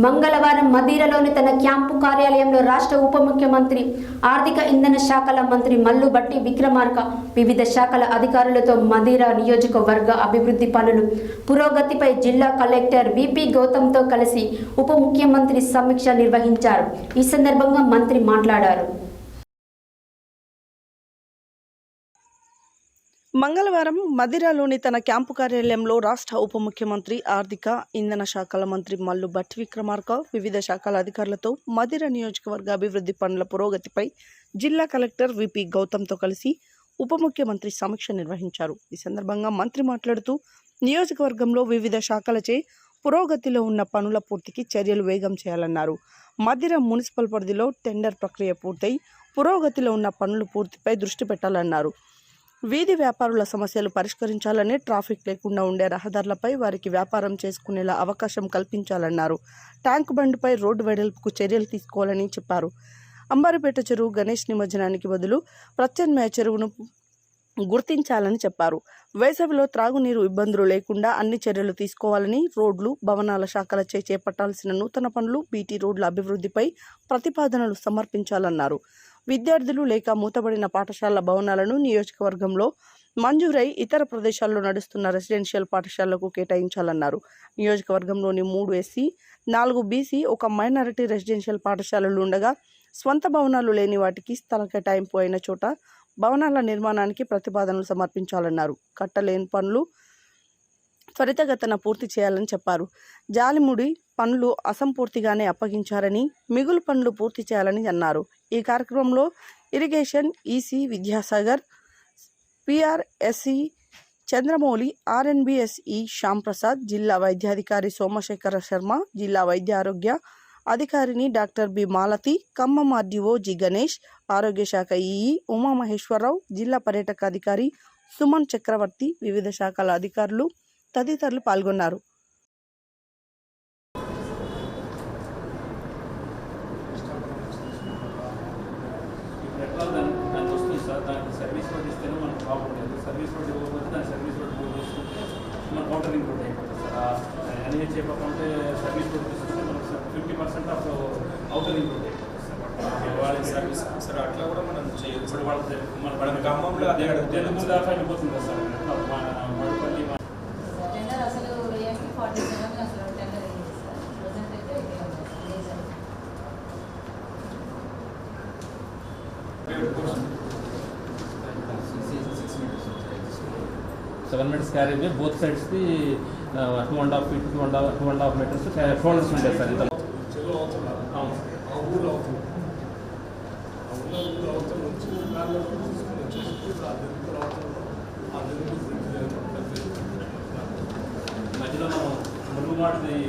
మంగళవారం మదీరలోని తన క్యాంపు కార్యాలయంలో రాష్ట్ర ఉప ముఖ్యమంత్రి ఆర్థిక ఇంధన శాఖల మంత్రి మల్లుబట్టి విక్రమార్క వివిధ శాఖల అధికారులతో మదీరా నియోజకవర్గ అభివృద్ధి పనులు పురోగతిపై జిల్లా కలెక్టర్ విపి గౌతమ్తో కలిసి ఉప ముఖ్యమంత్రి సమీక్ష నిర్వహించారు. ఈ సందర్భంగా మంత్రి మాట్లాడారు. మంగళవారం మదిరాలోని తన క్యాంపు కార్యాలయంలో రాష్ట్ర ఉప ముఖ్యమంత్రి ఆర్థిక ఇంధన శాఖల మంత్రి మల్లు భట్ విక్రమార్క వివిధ శాఖల అధికారులతో మదిర నియోజకవర్గ అభివృద్ధి పనుల పురోగతిపై జిల్లా కలెక్టర్ విపి గౌతమ్తో కలిసి ఉప ముఖ్యమంత్రి సమీక్ష నిర్వహించారు. ఈ సందర్భంగా మంత్రి మాట్లాడుతూ నియోజకవర్గంలో వివిధ శాఖలచే పురోగతిలో ఉన్న పనుల పూర్తికి చర్యలు వేగం చేయాలన్నారు. మదిర మున్సిపల్ పరిధిలో టెండర్ ప్రక్రియ పూర్తయి పురోగతిలో ఉన్న పనులు పూర్తిపై దృష్టి పెట్టాలన్నారు. వీధి వ్యాపారుల సమస్యలు పరిష్కరించాలని ట్రాఫిక్ లేకుండా ఉండే రహదారులపై వారికి వ్యాపారం చేసుకునేలా అవకాశం కల్పించాలన్నారు. ట్యాంక్ బండ్పై రోడ్డు వెడల్పుకు చర్యలు తీసుకోవాలని చెప్పారు. అంబారిపేట చెరువు గణేష్ నిమజ్జనానికి బదులు ప్రత్యామ్నాయ చెరువును గుర్తించాలని చెప్పారు. వేసవిలో త్రాగునీరు ఇబ్బందులు లేకుండా అన్ని చర్యలు తీసుకోవాలని రోడ్లు భవనాల శాఖలచే చేపట్టాల్సిన నూతన పనులు బీటీ రోడ్ల అభివృద్ధిపై ప్రతిపాదనలు సమర్పించాలన్నారు. విద్యార్థులు లేక మూతబడిన పాఠశాల భవనాలను నియోజకవర్గంలో మంజూరై ఇతర ప్రదేశాల్లో నడుస్తున్న రెసిడెన్షియల్ పాఠశాలలకు కేటాయించాలన్నారు. నియోజకవర్గంలోని మూడు ఎస్సీ నాలుగు బీసీ ఒక మైనారిటీ రెసిడెన్షియల్ పాఠశాలలు ఉండగా స్వంత భవనాలు లేని వాటికి స్థల కేటాయింపు అయిన చోట భవనాల నిర్మాణానికి ప్రతిపాదనలు సమర్పించాలన్నారు. కట్టలేని పనులు త్వరితగతన పూర్తి చేయాలని చెప్పారు. జాలిముడి పనులు అసంపూర్తిగానే అప్పగించారని మిగులు పనులు పూర్తి చేయాలని అన్నారు. ఈ కార్యక్రమంలో irrigation EC Vidyasagar PRSC Chandramouli RNBSE Shyam Prasad జిల్లా వైద్యాధికారి సోమశేఖర శర్మ జిల్లా వైద్య ఆరోగ్య అధికారిని doctor B Malathi Khammam RDO G Ganesh ఆరోగ్య శాఖ ఈఈ ఉమామహేశ్వరరావు జిల్లా పర్యాటక అధికారి సుమన్ చక్రవర్తి వివిధ శాఖల అధికారులు తదితరులు పాల్గొన్నారు. సర్వీస్ రోడ్ ఇస్తేనే మనకు సర్వీస్ రోడ్ ఇవ్వకపోతే దాని సర్వీస్ రోడ్ చేసుకుంటే మన అయిపోతుంది సార్ సర్వీస్ రోడ్ తీసుకుంటే మనకు ఫిఫ్టీ పర్సెంట్ ఆఫ్ అయిపోతుంది సార్ వాళ్ళ సర్వీస్ సార్ అట్లా కూడా మనం చేయొచ్చు ఇప్పుడు వాళ్ళ మన మన ఖమ్మంలో అదే తెలుగు దాకా వెళ్ళిపోతుంది సార్ మన మడపల్లి మన టెండర్ అసలు ఏఎంపీ ఫార్టీ సెవెన్ అసలు టెండర్ అయ్యింది సార్ ప్రజెంట్ అయితే లేదు sir seven metres carriageway both sides the two and half feet two and half two and half metres shoulders ఉంటాయి సార్ ఇంత మధ్యలో మనం మురుగుమాటది